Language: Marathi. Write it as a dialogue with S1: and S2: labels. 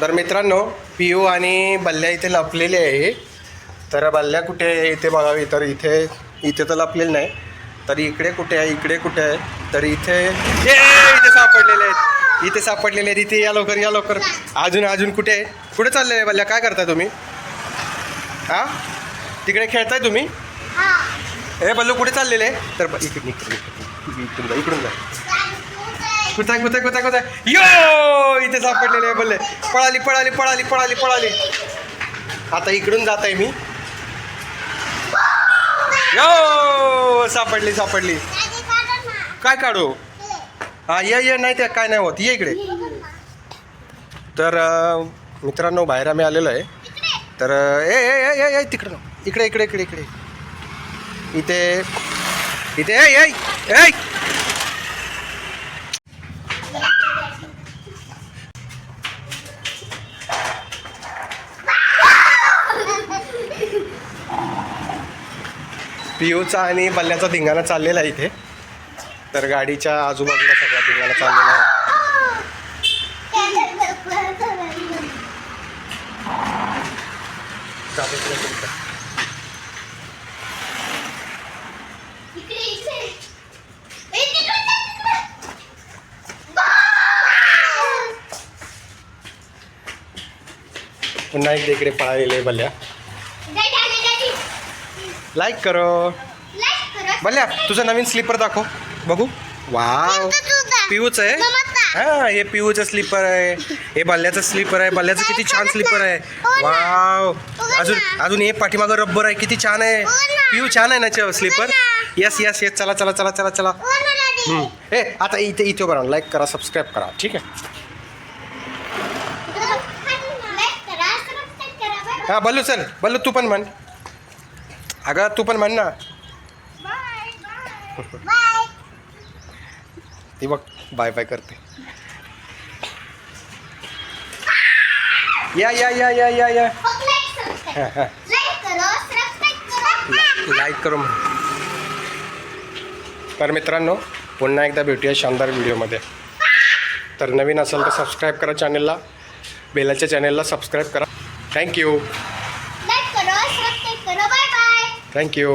S1: तर मित्रांनो पियू आणि बल्ल्या इथे लपलेले आहे. तर बल्ल्या कुठे आहे इथे बघावी तर इथे इथे तर लपलेलं नाही. तर इकडे कुठे आहे इकडे कुठे आहे तर इथे ए, इथे सापडलेले आहेत. इथे सापडलेले आहेत इथे या लवकर या लवकर. अजून अजून कुठे आहे? कुठे चालले आहे बल्ल्या? काय करताय तुम्ही? हां? तिकडे खेळताय तुम्ही? ए बल्लू कुठे चाललेले? तर इकडे इकडे इकडे इकडून जा इकडून जा. कुठे कुठे कुठे कुठे यो! इथे सापडलेले आहे बल्ले. पळाली पळाली पळाली पळाली पळाली. आता इकडून जात आहे मी. यो! सापडली सापडली. काय काढू? हा ये ये नाही ते काय नाही होत. ये इकडे. तर मित्रांनो बाहेर आम्ही आलेलो आहे. तर ए ए ए, ए ए तिकडं इकडे इकडे इकडे इकडे. इथे. इथे ए पियूचा आणि बल्ल्याचा धिंगाणा चाललेला आहे इथे. तर गाडीच्या आजूबाजूला सगळा धिंगाणा चाललेला आहे पुन्हा एक इकडे पळालेले आहे बल्ल्या. लाईक करो. बल्ल्या तुझं नवीन स्लीपर दाखव. बघू. वाव पिऊच आहे? हा हे पिऊचं स्लीपर आहे. हे बल्ल्याचं स्लीपर आहे. बल्ल्याचं किती छान स्लीपर आहे. वाव अजून अजून हे पाठीमागं रब्बर आहे. किती छान आहे. पिऊ छान आहे ना स्लीपर यस यस यस चला चला चला चला चला. हम्म. ए आता इथे इथे बघा लाईक करा सबस्क्राईब करा. ठीक आहे? हा बल्लू चल. बल्लू तू पण म्हण. अगं तू पण म्हण ना. ती बघ बाय बाय करते. या या या या या या. लाईक करू म्हण तर मित्रांनो पुन्हा एकदा भेटूया शानदार व्हिडिओमध्ये. तर नवीन असेल तर सबस्क्राईब करा चॅनलला बेलाच्या चॅनलला सबस्क्राईब करा. Thank you thank you